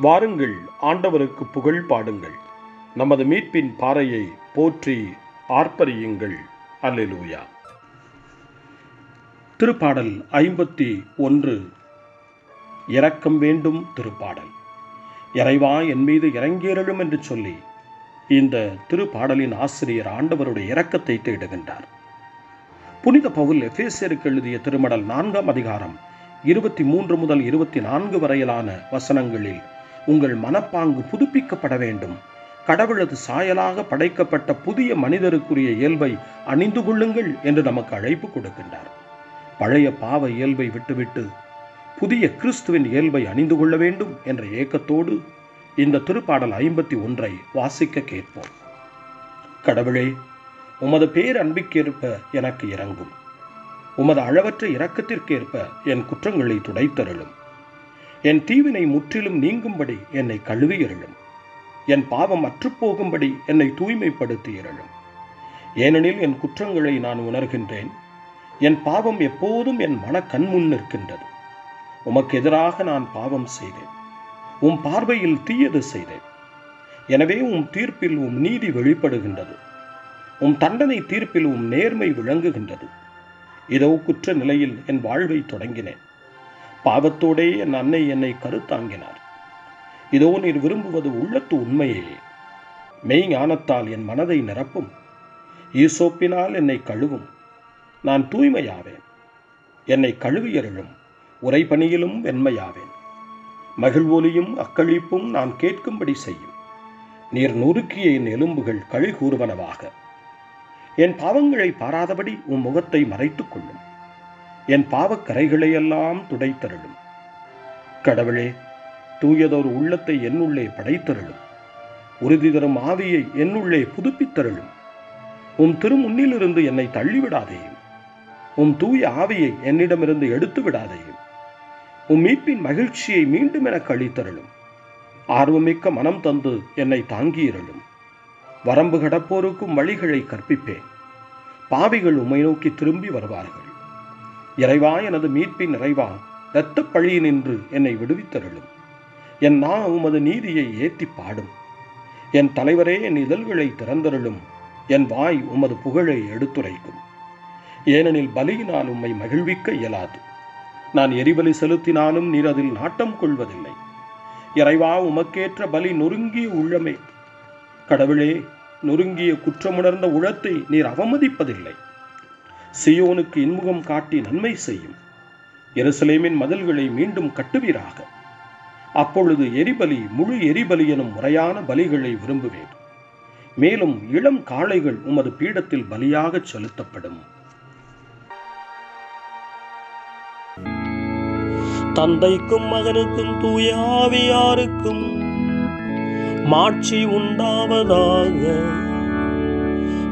வாருங்கள் ஆண்டவருக்கு புகழ் பாடுங்கள். நமது மீட்பின் பாறையை போற்றி ஆர்ப்பரியுங்கள். அல்லெலூயா. திருப்பாடல் ஐம்பத்தி ஒன்று. இரக்கம் வேண்டும் திருப்பாடல். இறைவா என் மீது இறங்கியருளும் என்று சொல்லி இந்த திருப்பாடலின் ஆசிரியர் ஆண்டவருடைய இரக்கத்தை தேடுகின்றார். புனித பவுல் எஃபேசியருக்கு எழுதிய திருமடல் நான்காம் அதிகாரம் இருபத்தி மூன்று முதல் இருபத்தி நான்கு வரையிலான வசனங்களில் உங்கள் மனப்பாங்கு புதுப்பிக்கப்பட வேண்டும். கடவுளது சாயலாக படைக்கப்பட்ட புதிய மனிதருக்குரிய இயல்பை அணிந்து கொள்ளுங்கள் என்று நமக்கு அழைப்பு கொடுக்கின்றார். பழைய பாவ இயல்பை விட்டுவிட்டு புதிய கிறிஸ்துவின் இயல்பை அணிந்து கொள்ள வேண்டும் என்ற ஏக்கத்தோடு இந்த திருப்பாடல் ஐம்பத்தி ஒன்றை வாசிக்க கேட்போம். கடவுளே உமது பேர் அன்பிற்கேற்ப எனக்கு இறங்கும் உமது அளவற்ற இரக்கத்திற்கேற்ப என் குற்றங்களை துடைத்தருளும். என் தீவினை முற்றிலும் நீங்கும்படி என்னை கழுவியருளும் என் பாவம் அற்றுப்போகும்படி என்னை தூய்மைப்படுத்தியருளும் ஏனெனில் என் குற்றங்களை நான் உணர்கின்றேன். என் பாவம் எப்போதும் என் மன கண்முன் நிற்கின்றது. உமக்கு எதிராக நான் பாவம் செய்தேன். உம் பார்வையில் தீயது செய்தேன். எனவே உம் தீர்ப்பில் உம் நீதி வெளிப்படுகின்றது. உம் தண்டனை தீர்ப்பில் உம் நேர்மை விளங்குகின்றது. இதோ குற்ற நிலையில் என் வாழ்வை தொடங்கினேன். பாவத்தோடே என் அன்னை என்னை கருத்தாங்கினார். இதோ நீர் விரும்புவது உள்ளத்து உண்மையே. மெய் ஞானத்தால் என் மனதை நிரப்பும். ஈசோப்பினால் என்னை கழுவும். நான் தூய்மையாவேன். என்னை கழுவியருளும். உரைபணியிலும் வெண்மையாவேன். மகிழ்வொலியும் அக்களிப்பும் நான் கேட்கும்படி செய்யும். நீர் நொறுக்கிய என் எலும்புகள் களி கூறுவனவாக என் பாவங்களை பாராதபடி உன் முகத்தை மறைத்துக் கொள்ளும். என் பாவக்கரைகளையெல்லாம் துடைத்தருளும். கடவுளே தூயதொரு உள்ளத்தை என்னுள்ளே படைத்தருளும். உறுதி தரும் ஆவியை என்னுள்ளே புதுப்பித்தருளும். உம் திருமுன்னிலிருந்து என்னை தள்ளிவிடாதேயும். உம் தூய ஆவியை என்னிடமிருந்து எடுத்து விடாதேயும் உம் மீட்பின் மகிழ்ச்சியை மீண்டும் எனக்கு அளித்தருளும். ஆர்வமிக்க மனம் தந்து என்னை தாங்கியிருளும். வரம்பு கடப்போருக்கும் வழிகளை கற்பிப்பேன். பாவிகள் உம்மை நோக்கி திரும்பி வருவார்கள். இறைவா எனது மீட்பின் இறைவா இரத்தப் பழியினின்று என்னை விடுவித்தருளும். என் நா உமது நீதியை ஏத்தி பாடும். என் தலைவரே என் இதழ்களை திறந்தருளும். என் வாய் உமது புகழை எடுத்துரைக்கும். ஏனெனில் பலியினால் உம்மை மகிழ்விக்க இயலாது. நான் எரிபலி செலுத்தினாலும் நீர் அதில் நாட்டம் கொள்வதில்லை. இறைவா உமக்கேற்ற பலி நொறுங்கிய உள்ளமே. கடவுளே நொறுங்கிய குற்றமுணர்ந்த உளத்தை நீர் அவமதிப்பதில்லை. சியோனுக்கு இன்முகம் காட்டி நன்மை செய்யும். எருசலேமின் மதில்களை மீண்டும் கட்டுவீராக. அப்பொழுது எரிபலி முழு எரிபலி எனும் முறையான பலிகளை விரும்புவேன். மேலும் இளம் காளைகள் உமது பீடத்தில் பலியாக செலுத்தப்படும். தந்தைக்கும் மகனுக்கும் தூயாவியாருக்கும் மாட்சி உண்டாவதாக.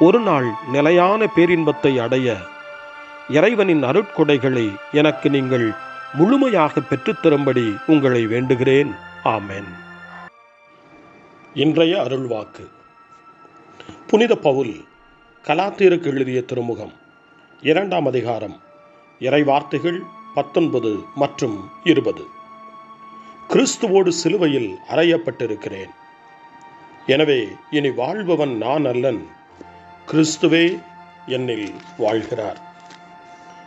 ஒரு நாள் நிலையான பேரின்பத்தை அடைய இறைவனின் அருட்கொடைகளை எனக்கு நீங்கள் முழுமையாக பெற்றுத்தரும்படி உங்களை வேண்டுகிறேன். ஆமென். இன்றைய அருள்வாக்கு. புனித பவுல் கலாத்தியருக்கு எழுதிய திருமுகம் இரண்டாம் அதிகாரம் இறை வார்த்தைகள் பத்தொன்பது மற்றும் இருபது. கிறிஸ்துவோடு சிலுவையில் அறையப்பட்டிருக்கிறேன். எனவே இனி வாழ்பவன் நான் அல்லன். கிறிஸ்துவே என்னில் வாழ்கிறார்.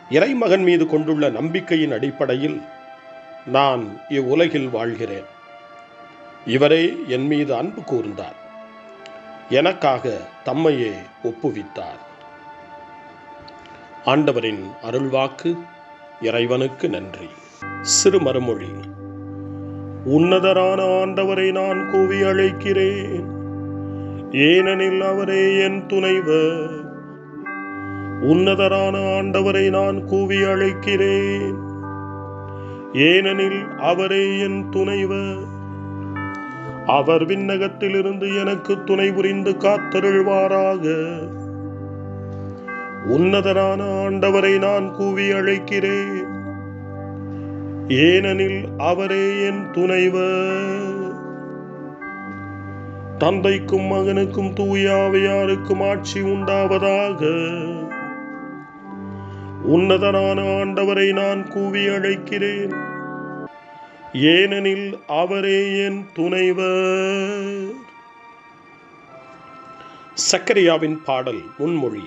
இறைமகன் மீது கொண்டுள்ள நம்பிக்கையின் அடிப்படையில் நான் இவ்வுலகில் வாழ்கிறேன். இவரே என் மீது அன்பு கூர்ந்தார். எனக்காக தம்மையே ஒப்புவித்தார். ஆண்டவரின் அருள்வாக்கு இறைவனுக்கு நன்றி. சிறு மறுமொழி உன்னதரான ஆண்டவரை நான் கூவி அழைக்கிறேன். ஏனெனில் அவரே என் துணைவர். உன்னதரான ஆண்டவரை நான் கூவி அழைக்கிறேன். ஏனெனில் அவரே என் துணைவர். அவர் விண்ணகத்திலிருந்து எனக்கு துணை புரிந்து காத்தருள்வாராக. உன்னதரான ஆண்டவரை நான் கூவி அழைக்கிறேன். ஏனெனில் அவரே என் துணைவர். தந்தைக்கும் மகனுக்கும் தூயாவையாருக்கும் ஆட்சி உண்டாவதாக. உன்னதரான ஆண்டவரை நான் கூவி அழைக்கிறேன். ஏனெனில் அவரே என் துணைவர். சக்கரியாவின் பாடல் முன்மொழி.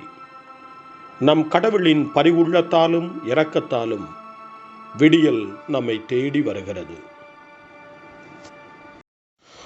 நம் கடவுளின் பரிவுள்ளத்தாலும் இரக்கத்தாலும் விடியல் நம்மை தேடி வருகிறது.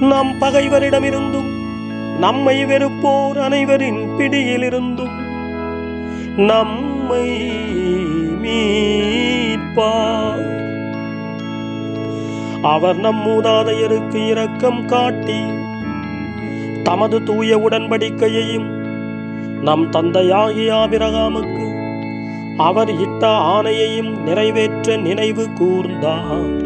நம் பகைவரிடமிருந்தும் நம்மை வெறுப்போர் அனைவரின் பிடியிலிருந்தும் நம்மை மீட்பார். அவர் நம் மூதாதையருக்கு இரக்கம் காட்டி தமது தூய உடன்படிக்கையையும் நம் தந்தையாகிய ஆபிரகாமுக்கு அவர் இட்ட ஆணையையும் நிறைவேற்ற நினைவு கூர்ந்தார்.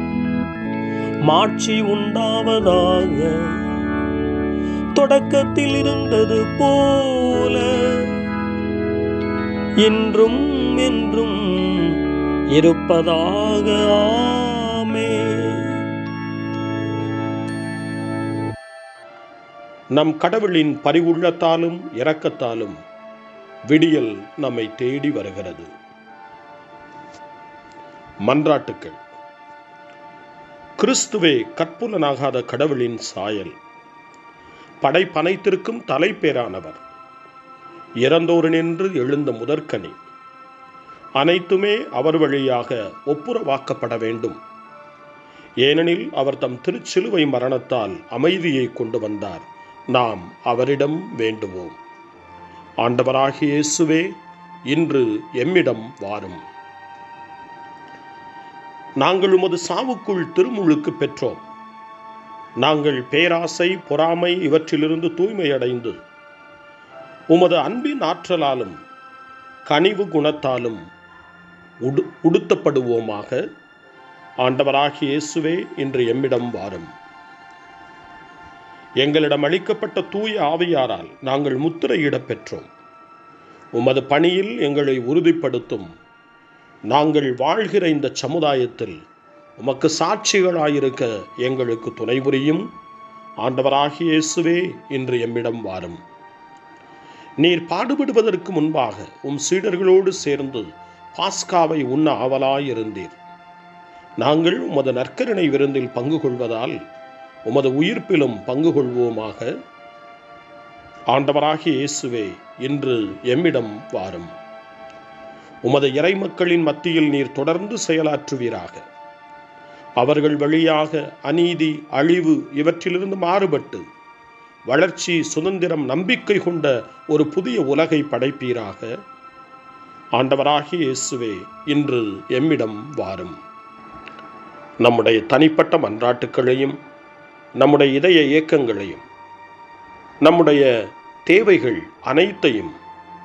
மாட்சி உண்டாவதாக. தொடக்கத்தில் இருந்தது போல. இன்றும் என்றும் இருப்பதாக. ஆமே. நம் கடவுளின் பரிவுள்ளத்தாலும் இரக்கத்தாலும் விடியல் நம்மை தேடி வருகிறது. மன்றாட்டுக்கள். கிறிஸ்துவே கற்புலனாகாத கடவுளின் சாயல். படைப்பனைத்திற்கும் தலைப்பேரானவர் இறந்தோரினின்று எழுந்த முதற்கனி. அனைத்துமே அவர் வழியாக ஒப்புரவாக்கப்பட வேண்டும். ஏனெனில் அவர் தம் திருச்சிலுவை மரணத்தால் அமைதியை கொண்டு வந்தார். நாம் அவரிடம் வேண்டுவோம். ஆண்டவராகிய இயேசுவே இன்று எம்மிடம் வாரும். நாங்கள் உமது சாவுக்குள் திருமுழுக்கு பெற்றோம். நாங்கள் பேராசை பொறாமை இவற்றிலிருந்து தூய்மையடைந்து உமது அன்பின் ஆற்றலாலும் கனிவு குணத்தாலும் உடு உடுத்தப்படுவோமாக. ஆண்டவராகிய இயேசுவே இன்று எம்மிடம் வாரும். எங்களிடம் அளிக்கப்பட்ட தூய ஆவியாரால் நாங்கள் முத்திரையிடப் பெற்றோம். உமது பணியில் எங்களை உறுதிப்படுத்தும். நாங்கள் வாழ்கிற இந்த சமுதாயத்தில் உமக்கு சாட்சிகளாயிருக்க எங்களுக்கு துணை புரியும். ஆண்டவராகிய இயேசுவே இன்று எம்மிடம் வாரும். நீர் பாடுபடுவதற்கு முன்பாக உம் சீடர்களோடு சேர்ந்து பாஸ்காவை உண்ண ஆவலாயிருந்தீர். நாங்கள் உமது நற்கரணை விருந்தில் பங்கு கொள்வதால் உமது உயிர்ப்பிலும் பங்கு கொள்வோமாக. ஆண்டவராகிய இயேசுவே இன்று எம்மிடம் வாரும். உமது இறைமக்களின் மத்தியில் நீர் தொடர்ந்து செயலாற்றுவீராக. அவர்கள் வழியாக அநீதி அழிவு இவற்றிலிருந்து மாறுபட்டு வளர்ச்சி சுதந்திரம் நம்பிக்கை கொண்ட ஒரு புதிய உலகை படைப்பீராக. ஆண்டவராகிய இயேசுவே இன்று எம்மிடம் வாரும். நம்முடைய தனிப்பட்ட மன்றாட்டுக்களையும் நம்முடைய இதய இயக்கங்களையும் நம்முடைய தேவைகள் அனைத்தையும்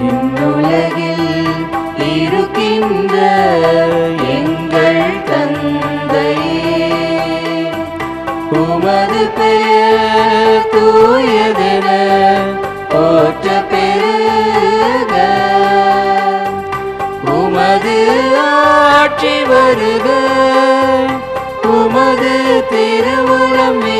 விண்ணுலகில் இருக்கின்ற எங்கள் தந்தையே. உமது பெயர் தூயதென போற்ற பெருக. உமது ஆட்சி வருக. உமது திருவுளம்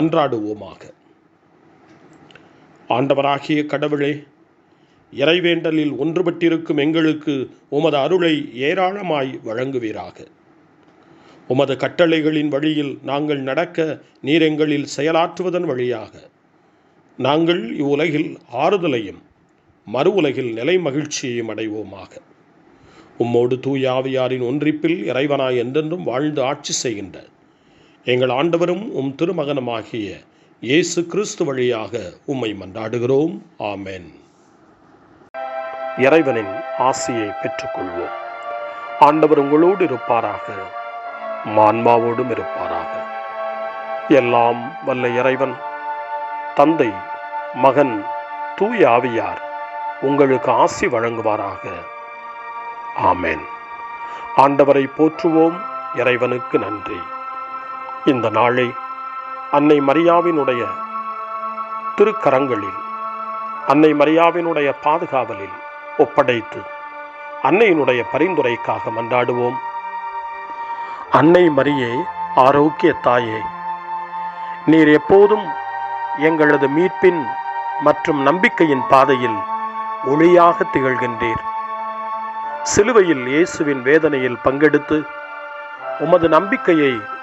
மன்றாடுவோமாக. ஆண்டவராகிய கடவுளே இறைவேண்டலில் ஒன்றுபட்டிருக்கும் எங்களுக்கு உமது அருளை ஏராளமாய் வழங்குவீராக. உமது கட்டளைகளின் வழியில் நாங்கள் நடக்க நீர் எங்களில் செயலாற்றுவதன் வழியாக. நாங்கள் இவ்வுலகில் ஆறுதலையும் மறு உலகில் நிலை மகிழ்ச்சியையும் அடைவோமாக. உம்மோடு தூயாவியாரின் ஒன்றிப்பில் இறைவனாய் என்றென்றும் வாழ்ந்து ஆட்சி செய்கின்ற எங்கள் ஆண்டவரும் உம் திருமகனமாகிய இயேசு கிறிஸ்து வழியாக உம்மை மன்றாடுகிறோம். ஆமேன். இறைவனின் ஆசியை பெற்றுக்கொள்வோம். ஆண்டவர் உங்களோடு இருப்பாராக. மான்மாவோடும் இருப்பாராக. எல்லாம் வல்ல இறைவன் தந்தை மகன் தூய ஆவியார் உங்களுக்கு ஆசி வழங்குவாராக. ஆமேன். ஆண்டவரை போற்றுவோம். இறைவனுக்கு நன்றி. இந்த நாளை அன்னை மரியாவினுடைய திருக்கரங்களில் அன்னை மரியாவினுடைய பாதுகாவலில் ஒப்படைத்து அன்னையினுடைய பரிந்துரைக்காக மன்றாடுவோம். அன்னை மரியே ஆரோக்கிய தாயே நீர் எப்போதும் எங்களது மீட்பின் மற்றும் நம்பிக்கையின் பாதையில் ஒளியாக திகழ்கின்றீர். சிலுவையில் இயேசுவின் வேதனையில் பங்கெடுத்து உமது நம்பிக்கையை